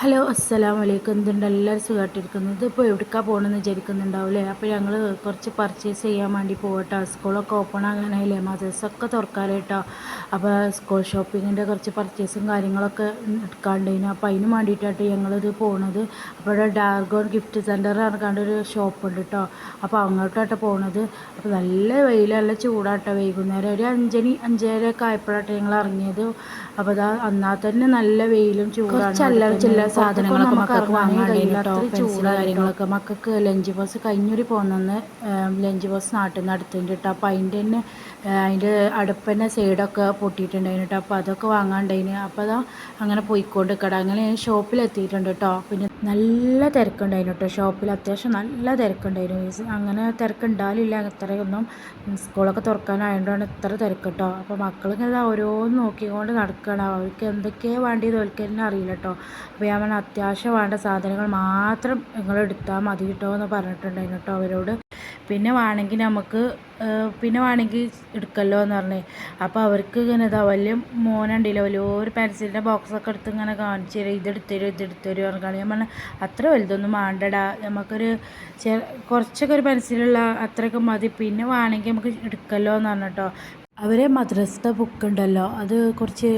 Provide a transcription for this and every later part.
Hello അസ്സലാം വലൈക്കും എന്തുണ്ട് എല്ലാവരും സുഖമായിട്ടിരിക്കുന്നത് ഇപ്പോൾ എവിടേക്കാണ് പോകണമെന്ന് വിചാരിക്കുന്നുണ്ടാവില്ലേ അപ്പോൾ ഞങ്ങൾ കുറച്ച് പർച്ചേസ് ചെയ്യാൻ വേണ്ടി പോകട്ടോ സ്കൂളൊക്കെ ഓപ്പൺ ആകാനായില്ലേ? മദ്രസൊക്കെ തുറക്കാനായിട്ടോ. അപ്പോൾ സ്കൂൾ ഷോപ്പിങ്ങിന്റെ കുറച്ച് പർച്ചേസും കാര്യങ്ങളൊക്കെ എടുക്കാണ്ടായിരുന്നു അപ്പോൾ അതിന് വേണ്ടിയിട്ടാണ് ഞങ്ങളിത് പോണത്. അപ്പോൾ ഇവിടെ ഡാർഗോൺ ഗിഫ്റ്റ് സെന്റർ കണ്ട ഒരു ഷോപ്പ് ഉണ്ട് കേട്ടോ അപ്പോൾ അങ്ങോട്ടാട്ടോ പോണത്. അപ്പോൾ നല്ല വെയിൽ നല്ല ചൂടാട്ടോ വൈകുന്നേരം. ഒരു അഞ്ചണി അഞ്ചരയൊക്കെ ആയപ്പോഴാട്ടോ ഞങ്ങൾ ഇറങ്ങിയത്. അപ്പോൾ അതാ എന്നാൽ തന്നെ നല്ല വെയിലും ചൂടാണ്. ചില്ലറ ചില്ലറ സാധനങ്ങളൊക്കെ മക്കൾക്ക് വാങ്ങാണ്ടിട്ടോ പെൻസിൽ കാര്യങ്ങളൊക്കെ. മക്കൾക്ക് ലഞ്ച് ബോക്സ് കഴിഞ്ഞൂരി പോകുന്നെന്ന് ലഞ്ച് ബോക്സ് നാട്ടിൽ നിന്ന് അടുത്തുണ്ട് കേട്ടോ. അപ്പോൾ അതിന്റെ തന്നെ അതിന്റെ അടുപ്പിന്റെ സൈഡൊക്കെ പൊട്ടിയിട്ടുണ്ടായിന് കേട്ടോ അപ്പോൾ അതൊക്കെ വാങ്ങാണ്ടായിന്. അപ്പോൾ അതാ അങ്ങനെ പോയിക്കൊണ്ട് കട അങ്ങനെ ഷോപ്പിൽ എത്തിയിട്ടുണ്ട് കേട്ടോ പിന്നെ നല്ല തിരക്കുണ്ടായിരുന്നു കേട്ടോ ഷോപ്പിൽ അത്യാവശ്യം നല്ല തിരക്കുണ്ടായിരുന്നു. അങ്ങനെ തിരക്കുണ്ടാവില്ല അത്രയൊന്നും സ്കൂളൊക്കെ തുറക്കാനായതുകൊണ്ടാണ് ഇത്ര തിരക്ക് കേട്ടോ അപ്പോൾ മക്കളിങ്ങനെ ഓരോന്ന് നോക്കിക്കൊണ്ട് നടക്കണം. അവർക്ക് എന്തൊക്കെയാണ് വേണ്ടിയത് അവർക്ക് തന്നെ അറിയില്ല കേട്ടോ അപ്പോൾ ഞാൻ പറഞ്ഞാൽ അത്യാവശ്യം വേണ്ട സാധനങ്ങൾ മാത്രം നിങ്ങൾ എടുത്താൽ മതി കേട്ടോ എന്ന് പറഞ്ഞിട്ടുണ്ടായിരുന്നു കേട്ടോ അവരോട്. പിന്നെ വേണമെങ്കിൽ നമുക്ക് പിന്നെ വേണമെങ്കിൽ എടുക്കല്ലോ എന്ന് പറഞ്ഞേ. അപ്പോൾ അവർക്ക് ഇങ്ങനെ ഇതാ വലിയ മോനുണ്ടല്ലോ വലിയൊരു പെൻസിലിന്റെ ബോക്സൊക്കെ എടുത്ത് ഇങ്ങനെ കാണിച്ചു തരും. ഇതെടുത്ത് തരും ഇതെടുത്ത് തരും ഞാൻ പറഞ്ഞാൽ അത്ര വലുതൊന്നും വേണ്ടടാ. നമുക്കൊരു കുറച്ചൊക്കെ ഒരു പെൻസിലുള്ള അത്രയൊക്കെ മതി. പിന്നെ വേണമെങ്കിൽ നമുക്ക് എടുക്കല്ലോ എന്ന് പറഞ്ഞിട്ടോ അവരെ മദ്രസത്തെ ബുക്ക് ഉണ്ടല്ലോ അത് കുറച്ച്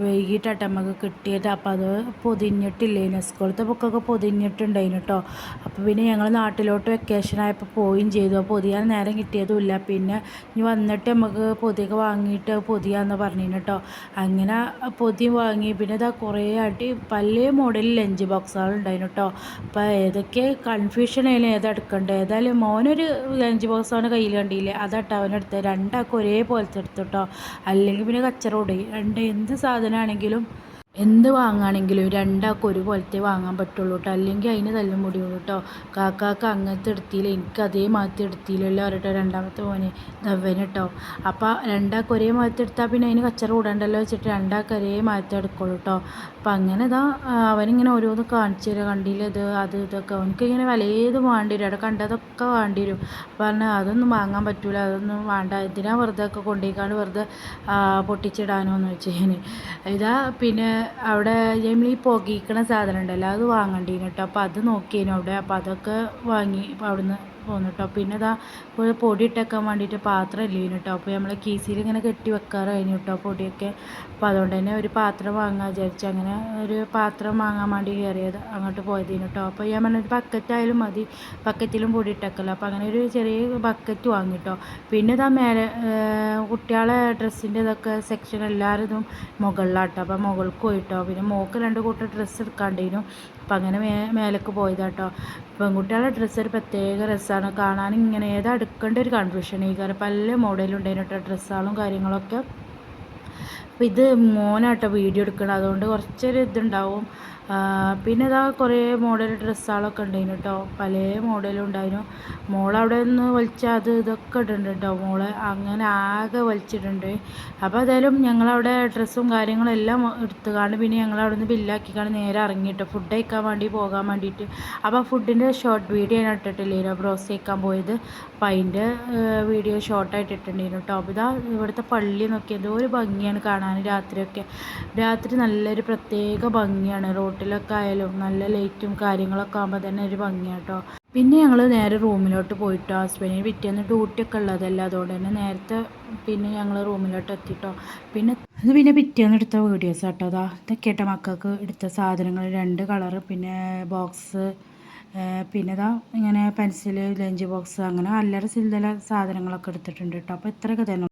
വൈകിട്ടാട്ടെ നമുക്ക് കിട്ടിയത്. അപ്പോൾ അത് പൊതിഞ്ഞിട്ടില്ലേനു. സ്കൂളത്തെ ബുക്കൊക്കെ പൊതിഞ്ഞിട്ടുണ്ടായിന് കേട്ടോ അപ്പോൾ പിന്നെ ഞങ്ങൾ നാട്ടിലോട്ട് വെക്കേഷൻ ആയപ്പോൾ പോവുകയും ചെയ്തു. പൊതിയാൻ നേരം കിട്ടിയതുമില്ല പിന്നെ ഇനി വന്നിട്ട് നമുക്ക് പൊതിയൊക്കെ വാങ്ങിയിട്ട് പൊതിയാന്ന് പറഞ്ഞിന് കേട്ടോ അങ്ങനെ പൊതി വാങ്ങി. പിന്നെ ഇതാ കുറേ ആയിട്ട് പല മോഡലിൽ ലഞ്ച് ബോക്സുകൾ ഉണ്ടായിരുന്നു കേട്ടോ അപ്പോൾ ഏതൊക്കെ കൺഫ്യൂഷൻ ആയാലും ഏതെടുക്കണ്ടേ ഏതായാലും മോനൊരു ലഞ്ച് ബോക്സാണ് കയ്യിൽ കണ്ടില്ലേ? അതാട്ടോ അവനെടുത്ത് രണ്ടാൾക്കും ഒരേപോലത്തെ കേട്ടോ അല്ലെങ്കിൽ പിന്നെ കച്ചറ ഓടി രണ്ട് എന്ത് സാധനമാണെങ്കിലും എന്ത് വാങ്ങുകയാണെങ്കിലും രണ്ടാൾക്കും ഒരുപോലത്തെ വാങ്ങാൻ പറ്റുള്ളൂ കേട്ടോ അല്ലെങ്കിൽ അതിന് തല്ലും മുടിയുള്ളൂ കേട്ടോ കാക്കാക്ക് അങ്ങനത്തെ എടുത്തില്ല. എനിക്ക് അതേ മാറ്റി എടുത്തില്ലല്ലോ കേട്ടോ രണ്ടാമത്തെ മോനെ ധവന് കേട്ടോ അപ്പോൾ രണ്ടാൾക്ക് ഒരേ മാറ്റി എടുത്താൽ പിന്നെ അതിന് കച്ചറ കൂടണ്ടല്ലോ വെച്ചിട്ട് രണ്ടാൾക്ക് ഒരേ മാറ്റി എടുക്കുള്ളൂ കേട്ടോ അപ്പം അങ്ങനെ ഇതാ അവനിങ്ങനെ ഓരോന്ന് കാണിച്ചു തരാം. കണ്ടില്ല ഇത് അത് ഇതൊക്കെ. അവനക്ക് ഇങ്ങനെ വിലയേത് വേണ്ടി വരും. അവിടെ കണ്ടതൊക്കെ വേണ്ടി വരും. പറഞ്ഞാൽ അതൊന്നും വാങ്ങാൻ പറ്റൂല. അതൊന്നും വേണ്ട. ഇതിനാ വെറുതെ ഒക്കെ കൊണ്ടുപോയിക്കാണ്ട് വെറുതെ പൊട്ടിച്ചിടാനോ? എന്ന് വെച്ച് ഞാൻ ഇതാ പിന്നെ അവിടെ നമ്മൾ ഈ പുകയിക്കണ സാധനം ഉണ്ടല്ലോ അത് വാങ്ങണ്ടീന് കേട്ടോ അപ്പോൾ അത് നോക്കിയേനു അവിടെ. അപ്പോൾ അതൊക്കെ വാങ്ങി അപ്പോൾ അവിടുന്ന് പോന്നു കേട്ടോ പിന്നെ ഇതാ ഒരു പൊടി ഇട്ടേക്കാൻ വേണ്ടിയിട്ട് പാത്രം ഇല്ലേനു കേട്ടോ അപ്പോൾ നമ്മൾ കീസിൽ ഇങ്ങനെ കെട്ടി വെക്കാറ് കഴിഞ്ഞു കേട്ടോ പൊടിയൊക്കെ. അപ്പോൾ അതുകൊണ്ട് തന്നെ ഒരു പാത്രം വാങ്ങാൻ വിചാരിച്ചു അങ്ങനെ ഒരു പാത്രം വാങ്ങാൻ വേണ്ടി കയറിയത് അങ്ങോട്ട് പോയതിന് കേട്ടോ അപ്പോൾ ഞാൻ പറഞ്ഞ പറഞ്ഞൊരു ബക്കറ്റായാലും മതി. ബക്കറ്റിലും പൊടി ഇട്ടേക്കല്ലോ അപ്പോൾ അങ്ങനെ ഒരു ചെറിയ ബക്കറ്റ് വാങ്ങി കേട്ടോ പിന്നെ ഇതാ മേലെ കുട്ടികളെ ഡ്രസ്സിന്റെ ഇതൊക്കെ സെക്ഷൻ എല്ലാവരും മുകളിലാട്ടോ. അപ്പോൾ മുകൾക്ക് പോയിട്ടോ. പിന്നെ മോക്ക് രണ്ട് കൂട്ടം ഡ്രസ്സ് എടുക്കാണ്ടിരുന്നു അപ്പം അങ്ങനെ മേ മേലേക്ക് പോയതാട്ടോ. പെൺകുട്ടികളുടെ ഡ്രസ്സ് ഒരു പ്രത്യേക രസമാണ് കാണാൻ ഇങ്ങനെ ഏതാ എടുക്കേണ്ട ഒരു കൺഫ്യൂഷൻ ഈ കാരണം പല മോഡലും ഉണ്ടായിരുന്നു കേട്ടോ ഡ്രസ്സുകളും കാര്യങ്ങളൊക്കെ. അപ്പോൾ ഇത് മോനാട്ടോ വീഡിയോ എടുക്കണം അതുകൊണ്ട് കുറച്ചൊരു ഇതുണ്ടാവും. പിന്നെ ഇതാ കുറേ മോഡൽ ഡ്രസ്സുകളൊക്കെ ഉണ്ടായിരുന്നു കേട്ടോ പല മോഡലും ഉണ്ടായിരുന്നു. മോളവിടെ നിന്ന് വലിച്ചാൽ അത് ഇതൊക്കെ ഇടുന്നുണ്ട് കേട്ടോ മോൾ അങ്ങനെ ആകെ വലിച്ചിട്ടുണ്ട്. അപ്പോൾ ഏതായാലും ഞങ്ങളവിടെ ഡ്രസ്സും കാര്യങ്ങളും എല്ലാം എടുത്തുകാണ്ട് പിന്നെ ഞങ്ങളവിടെ നിന്ന് ബില്ലാക്കിക്കാണ്ട് നേരെ ഇറങ്ങിയിട്ട് ഫുഡ് കഴിക്കാൻ വേണ്ടി പോകാൻ വേണ്ടിയിട്ട്. അപ്പോൾ ഫുഡിന്റെ ഷോർട്ട് വീഡിയോ ഞാൻ ഇട്ടിട്ടില്ലായിരുന്നു ബ്രോസ് കഴിക്കാൻ പോയത്. അപ്പം അതിന്റെ വീഡിയോ ഷോർട്ടായിട്ട് ഇട്ടിട്ടുണ്ടായിരുന്നു കേട്ടോ അപ്പോൾ ഇതാ ഇവിടുത്തെ പള്ളി നോക്കിയത് ഒരു ഭംഗിയാണ് കാണാൻ രാത്രിയൊക്കെ. രാത്രി നല്ലൊരു പ്രത്യേക ഭംഗിയാണ്. റോഡ് റോട്ടിലൊക്കെ ആയാലും നല്ല ലൈറ്റും കാര്യങ്ങളൊക്കെ ആകുമ്പോൾ തന്നെ ഒരു ഭംഗിയാട്ടോ. പിന്നെ ഞങ്ങൾ നേരെ റൂമിലോട്ട് പോയിട്ടോ. ഹസ്ബൻഡിന് പിറ്റേന്ന് ഡ്യൂട്ടിയൊക്കെ ഉള്ളതല്ല അതുകൊണ്ട് തന്നെ നേരത്തെ പിന്നെ ഞങ്ങൾ റൂമിലോട്ട് എത്തിട്ടോ. പിന്നെ അത് പിന്നെ പിറ്റേന്ന് എടുത്ത വീഡിയോസ് കേട്ടോ അതാ ഇതൊക്കെ കേട്ടോ മക്കൾക്ക് എടുത്ത സാധനങ്ങൾ രണ്ട് കളറ് പിന്നെ ബോക്സ് പിന്നെ ഇതാ ഇങ്ങനെ പെൻസിൽ ലഞ്ച് ബോക്സ് അങ്ങനെ അല്ലറ ചില്ലറ സാധനങ്ങളൊക്കെ എടുത്തിട്ടുണ്ട് കേട്ടോ അപ്പോൾ ഇത്രയൊക്കെ തന്നെ